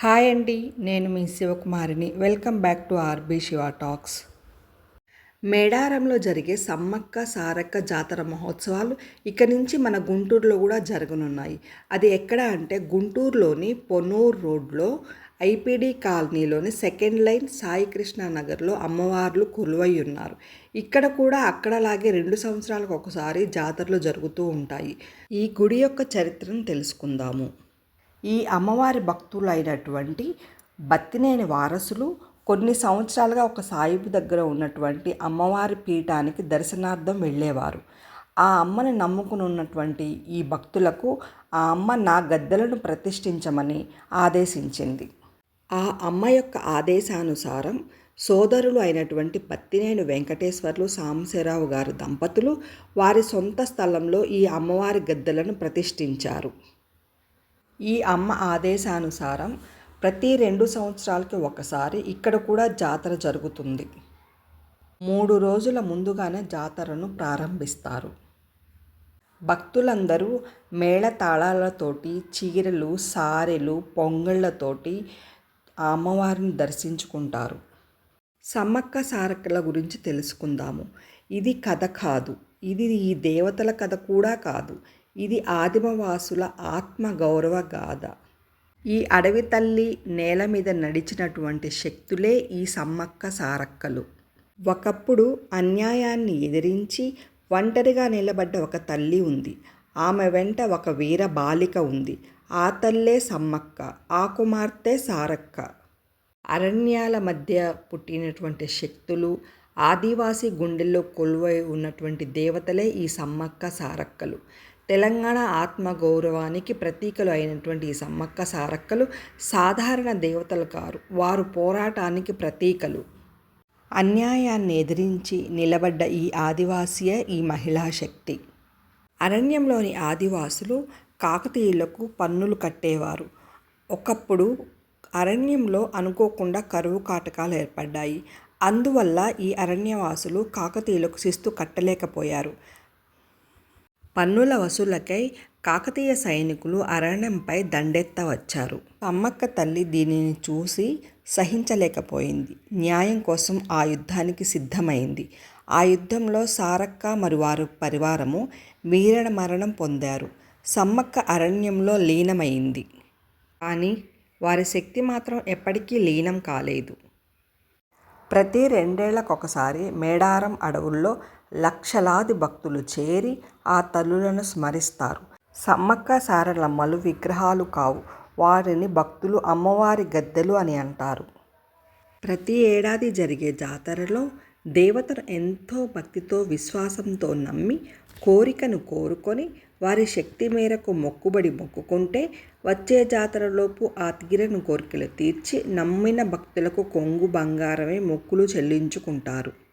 Hi అండి నేను మీ శివకుమారిని. Welcome back to RB Shiva talks. మేడారంలో జరిగే సమ్మక్క సారక్క జాతర మహోత్సవాలు ఇక నుంచి మన గుంటూరులో కూడా జరగనున్నాయి. అది ఎక్కడ అంటే గుంటూరులోని పొన్నూరు రోడ్లో ఐపీడీ కాలనీలోని సెకండ్ లైన్ సాయికృష్ణ నగర్లో అమ్మవార్లు కొలువై ఉన్నారు. ఇక్కడ కూడా అక్కడలాగే రెండు సంవత్సరాలకు ఒకసారి జాతరలు జరుగుతూ ఉంటాయి. ఈ గుడి యొక్క చరిత్రను తెలుసుకుందాము. ఈ అమ్మవారి భక్తులైనటువంటి బత్తినేని వారసులు కొన్ని సంవత్సరాలుగా ఒక సాయిబు దగ్గర ఉన్నటువంటి అమ్మవారి పీఠానికి దర్శనార్థం వెళ్ళేవారు. ఆ అమ్మని నమ్ముకుని ఉన్నటువంటి ఈ భక్తులకు ఆ అమ్మ నా గద్దెలను ప్రతిష్ఠించమని ఆదేశించింది. ఆ అమ్మ యొక్క ఆదేశానుసారం సోదరులు అయినటువంటి పత్తినేని వెంకటేశ్వర్లు సాంబశివరావు గారు దంపతులు వారి సొంత స్థలంలో ఈ అమ్మవారి గద్దెలను ప్రతిష్ఠించారు. ఈ అమ్మ ఆదేశానుసారం ప్రతి రెండు సంవత్సరాలకి ఒకసారి ఇక్కడ కూడా జాతర జరుగుతుంది. మూడు రోజుల ముందుగానే జాతరను ప్రారంభిస్తారు. భక్తులందరూ మేళ తాళాలతోటి చీరలు సారెలు పొంగళ్ళతోటి అమ్మవారిని దర్శించుకుంటారు. సమ్మక్క సారక్కల గురించి తెలుసుకుందాము. ఇది కథ కాదు. ఇది ఈ దేవతల కథ కూడా కాదు. ఇది ఆదిమవాసుల ఆత్మగౌరవ గాథ. ఈ అడవి తల్లి నేల మీద నడిచినటువంటి శక్తులే ఈ సమ్మక్క సారక్కలు. ఒకప్పుడు అన్యాయాన్ని ఎదిరించి ఒంటరిగా నిలబడ్డ ఒక తల్లి ఉంది. ఆమె వెంట ఒక వీర బాలిక ఉంది. ఆ తల్లే సమ్మక్క ఆ కుమార్తె సారక్క. అరణ్యాల మధ్య పుట్టినటువంటి శక్తులు ఆదివాసీ గుండెల్లో కొలువై ఉన్నటువంటి దేవతలే ఈ సమ్మక్క సారక్కలు. తెలంగాణ ఆత్మగౌరవానికి ప్రతీకలు అయినటువంటి ఈ సమ్మక్క సారక్కలు సాధారణ దేవతలు కారు వారు పోరాటానికి ప్రతీకలు. అన్యాయాన్ని ఎదిరించి నిలబడ్డ ఈ ఆదివాసియే ఈ మహిళా శక్తి. అరణ్యంలోని ఆదివాసులు కాకతీయులకు పన్నులు కట్టేవారు. ఒకప్పుడు అరణ్యంలో అనుకోకుండా కరువు కాటకాలు ఏర్పడ్డాయి. అందువల్ల ఈ అరణ్యవాసులు కాకతీయులకు శిస్తు కట్టలేకపోయారు. పన్నుల వసూలకై కాకతీయ సైనికులు అరణ్యంపై దండెత్త వచ్చారు అమ్మక్క తల్లి దీనిని చూసి సహించలేకపోయింది. న్యాయం కోసం ఆ యుద్ధానికి సిద్ధమైంది. ఆ యుద్ధంలో సారక్క మరియు వారు పరివారము వీరణ మరణం పొందారు. సమ్మక్క అరణ్యంలో లీనమైంది. కానీ వారి శక్తి మాత్రం ఎప్పటికీ లీనం కాలేదు. ప్రతి రెండేళ్ళకొకసారి మేడారం అడవుల్లో లక్షలాది భక్తులు చేరి ఆ తల్లులను స్మరిస్తారు. సమ్మక్క సారలమ్మలు విగ్రహాలు కావు. వారిని భక్తులు అమ్మవారి గద్దెలు అని అంటారు. ప్రతి ఏడాది జరిగే జాతరలో దేవతను ఎంతో భక్తితో విశ్వాసంతో నమ్మి కోరికను కోరుకొని వారి శక్తి మేరకు మొక్కుబడి మొక్కుకుంటే వచ్చే జాతరలోపు ఆ తీరను కోరికలు తీర్చి నమ్మిన భక్తులకు కొంగు బంగారమే మొక్కులు చెల్లించుకుంటారు.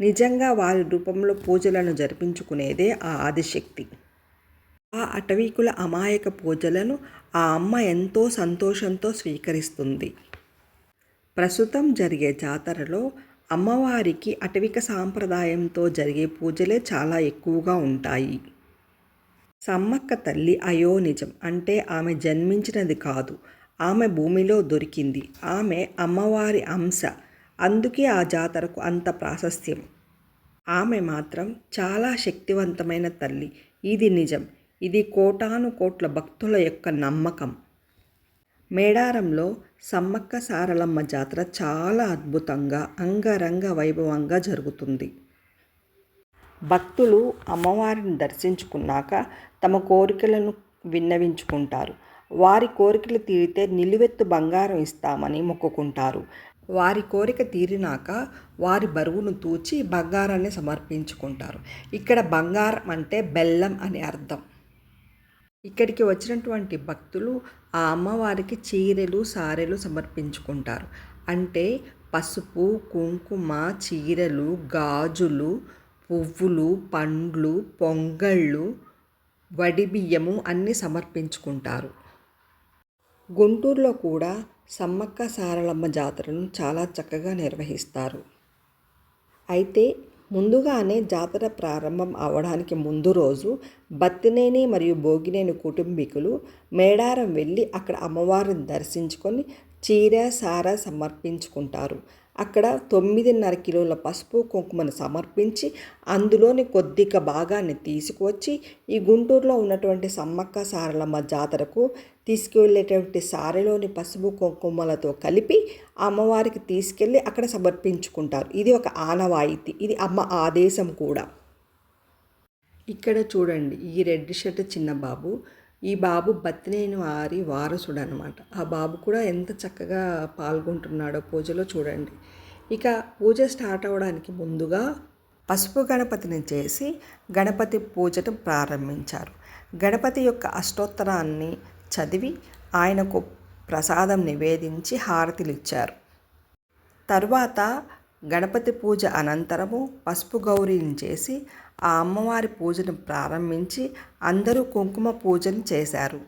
నిజంగా వారి రూపంలో పూజలను జరిపించుకునేదే ఆ ఆదిశక్తి. ఆ అటవీకుల అమాయక పూజలను ఆ అమ్మ ఎంతో సంతోషంతో స్వీకరిస్తుంది. ప్రస్తుతం జరిగే జాతరలో అమ్మవారికి అటవిక సాంప్రదాయంతో జరిగే పూజలే చాలా ఎక్కువగా ఉంటాయి. సమ్మక్క తల్లి అయోనిజం అంటే ఆమె జన్మించినది కాదు. ఆమె భూమిలో దొరికింది. ఆమె అమ్మవారి అంశ. అందుకే ఆ జాతరకు అంత ప్రాశస్త్యం. ఆమె మాత్రం చాలా శక్తివంతమైన తల్లి. ఇది నిజం. ఇది కోటాను కోట్ల భక్తుల యొక్క నమ్మకం. మేడారంలో సమ్మక్క సారలమ్మ జాతర చాలా అద్భుతంగా అంగరంగ వైభవంగా జరుగుతుంది. భక్తులు అమ్మవారిని దర్శించుకున్నాక తమ కోరికలను విన్నవించుకుంటారు. వారి కోరికలు తీరితే నిలువెత్తు బంగారం ఇస్తామని మొక్కుకుంటారు. వారి కోరిక తీరినాక వారి బరువును తూచి బంగారాన్ని సమర్పించుకుంటారు. ఇక్కడ బంగారం అంటే బెల్లం అని అర్థం. ఇక్కడికి వచ్చినటువంటి భక్తులు ఆ అమ్మవారికి చీరెలు సారెలు సమర్పించుకుంటారు. అంటే పసుపు కుంకుమ చీరలు గాజులు పువ్వులు పండ్లు పొంగళ్ళు వడి బియ్యము అన్నీ సమర్పించుకుంటారు. గుంటూరులో కూడా సమ్మక్క సారలమ్మ జాతరను చాలా చక్కగా నిర్వహిస్తారు. అయితే ముందుగానే జాతర ప్రారంభం అవడానికి ముందు రోజు బత్తినేని మరియు భోగినేని కుటుంబీకులు మేడారం వెళ్ళి అక్కడ అమ్మవారిని దర్శించుకొని చీర సార సమర్పించుకుంటారు. అక్కడ తొమ్మిదిన్నర కిలోల పసుపు కుంకుమను సమర్పించి అందులోని కొద్దిగా భాగాన్ని తీసుకువచ్చి ఈ గుంటూరులో ఉన్నటువంటి సమ్మక్క సారలమ్మ జాతరకు తీసుకువెళ్ళేటువంటి సారెలోని పసుపు కుంకుమలతో కలిపి అమ్మవారికి తీసుకెళ్ళి అక్కడ సమర్పించుకుంటారు. ఇది ఒక ఆనవాయితీ. ఇది అమ్మ ఆదేశం కూడా. ఇక్కడ చూడండి ఈ రెడ్ షర్ట్ చిన్న బాబు ఈ బాబు బతినేని వారి వారసుడు అనమాట ఆ బాబు కూడా ఎంత చక్కగా పాల్గొంటున్నాడో పూజలో చూడండి. ఇక పూజ స్టార్ట్ అవ్వడానికి ముందుగా పసుపు గణపతిని చేసి గణపతి పూజను ప్రారంభించారు. గణపతి యొక్క అష్టోత్తరాన్ని చదివి ఆయనకు ప్రసాదం నివేదించి హారతిలు ఇచ్చారు తరువాత గణపతి పూజ అనంతరము పసుపు గౌరీని చేసి ఆ అమ్మవారి పూజను ప్రారంభించి అందరూ కుంకుమ పూజను చేశారు.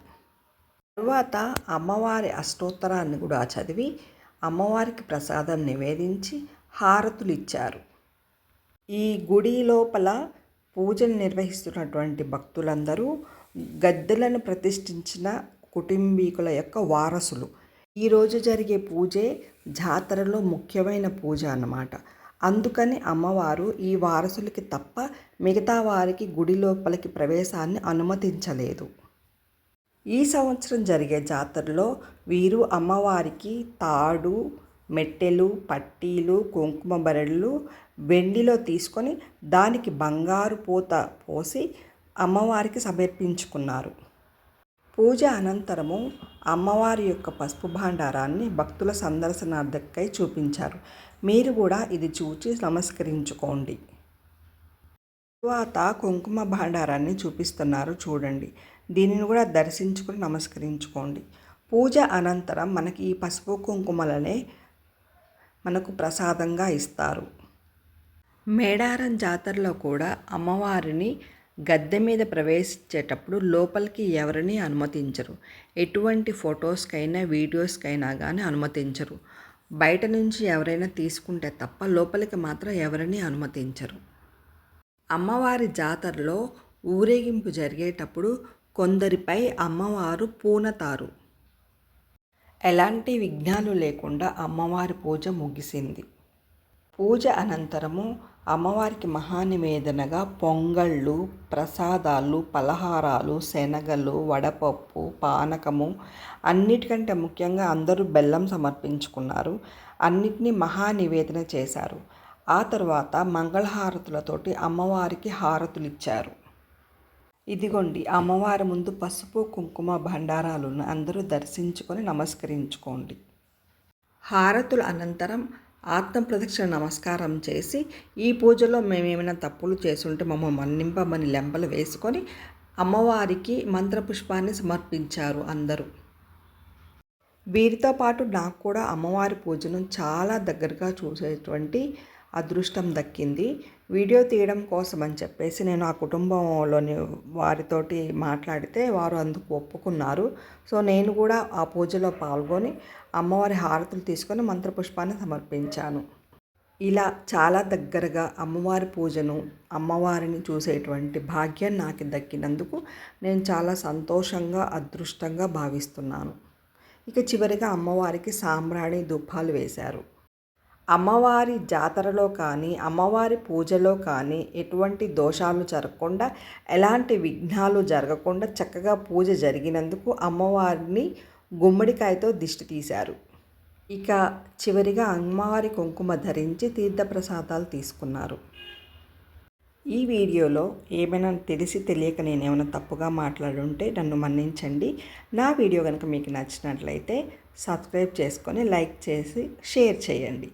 తరువాత అమ్మవారి అష్టోత్తరాన్ని కూడా చదివి అమ్మవారికి ప్రసాదం నివేదించి హారతులు ఇచ్చారు. ఈ గుడి లోపల పూజను నిర్వహిస్తున్నటువంటి భక్తులందరూ గద్దెలను ప్రతిష్ఠించిన కుటుంబీకుల యొక్క వారసులు. ఈరోజు జరిగే పూజే జాతరలో ముఖ్యమైన పూజ అన్నమాట. అందుకని అమ్మవారు ఈ వారసులకి తప్ప మిగతా వారికి గుడి లోపలికి ప్రవేశాన్ని అనుమతించలేదు. ఈ సంవత్సరం జరిగే జాతరలో వీరు అమ్మవారికి తాడు మెట్టెలు పట్టీలు కుంకుమ బరెళ్ళు వెండిలో తీసుకొని దానికి బంగారు పూత పోసి అమ్మవారికి సమర్పించుకున్నారు. పూజ అనంతరము అమ్మవారి యొక్క పసుపు భాండారాన్ని భక్తుల సందర్శనార్థకై చూపించారు. మీరు కూడా ఇది చూచి నమస్కరించుకోండి. తరువాత కుంకుమ భాండారాన్ని చూపిస్తున్నారు చూడండి. దీనిని కూడా దర్శించుకుని నమస్కరించుకోండి. పూజ అనంతరం మనకి ఈ పసుపు కుంకుమలనే మనకు ప్రసాదంగా ఇస్తారు. మేడారం జాతరలో కూడా అమ్మవారిని గద్దె మీద ప్రవేశించేటప్పుడు లోపలికి ఎవరిని అనుమతించరు. ఎటువంటి ఫొటోస్కైనా వీడియోస్కైనా కానీ అనుమతించరు. బయట నుంచి ఎవరైనా తీసుకుంటే తప్ప లోపలికి మాత్రం ఎవరిని అనుమతించరు. అమ్మవారి జాతరలో ఊరేగింపు జరిగేటప్పుడు కొందరిపై అమ్మవారు పూనతారు. ఎలాంటి విఘ్నాలు లేకుండా అమ్మవారి పూజ ముగిసింది. పూజ అనంతరము అమ్మవారికి మహానివేదనగా పొంగళ్ళు ప్రసాదాలు పలహారాలు శనగలు వడపప్పు పానకము అన్నిటికంటే ముఖ్యంగా అందరూ బెల్లం సమర్పించుకున్నారు. అన్నిటినీ మహానివేదన చేశారు. ఆ తర్వాత మంగళహారతులతోటి అమ్మవారికి హారతులు ఇచ్చారు ఇదిగోండి అమ్మవారి ముందు పసుపు కుంకుమ భండారాలను అందరూ దర్శించుకొని నమస్కరించుకోండి. హారతుల అనంతరం ఆత్మ ప్రదక్షిణ నమస్కారం చేసి ఈ పూజలో మేమేమైనా తప్పులు చేస్తుంటే మమ్మల్ని మన్నింపమని లెంపలు వేసుకొని అమ్మవారికి మంత్రపుష్పాన్ని సమర్పించారు అందరూ. వీరితో పాటు నాకు కూడా అమ్మవారి పూజను చాలా దగ్గరగా చూసేటువంటి అదృష్టం దక్కింది. వీడియో తీయడం కోసం అని చెప్పేసి నేను ఆ కుటుంబంలోని వారితోటి మాట్లాడితే వారు అందుకు ఒప్పుకున్నారు. సో నేను కూడా ఆ పూజలో పాల్గొని అమ్మవారి హారతులు తీసుకొని మంత్రపుష్పాన్ని సమర్పించాను. ఇలా చాలా దగ్గరగా అమ్మవారి పూజను అమ్మవారిని చూసేటువంటి భాగ్యం నాకు దక్కినందుకు నేను చాలా సంతోషంగా అదృష్టంగా భావిస్తున్నాను. ఇక చివరిగా అమ్మవారికి సాంబ్రాణి దుఃఖాలు వేశారు. అమ్మవారి జాతరలో కానీ అమ్మవారి పూజలో కానీ ఎటువంటి దోషాలు జరగకుండా ఎలాంటి విఘ్నాలు జరగకుండా చక్కగా పూజ జరిగినందుకు అమ్మవారిని గుమ్మడికాయతో దిష్టి తీశారు. ఇక చివరిగా అమ్మవారి కుంకుమ ధరించి తీర్థప్రసాదాలు తీసుకున్నారు. ఈ వీడియోలో ఏమైనా తెలిసి తెలియక నేను ఏమైనా తప్పుగా మాట్లాడుంటే నన్ను మన్నించండి. నా వీడియో కనుక మీకు నచ్చినట్లయితే సబ్స్క్రైబ్ చేసుకొని లైక్ చేసి షేర్ చేయండి.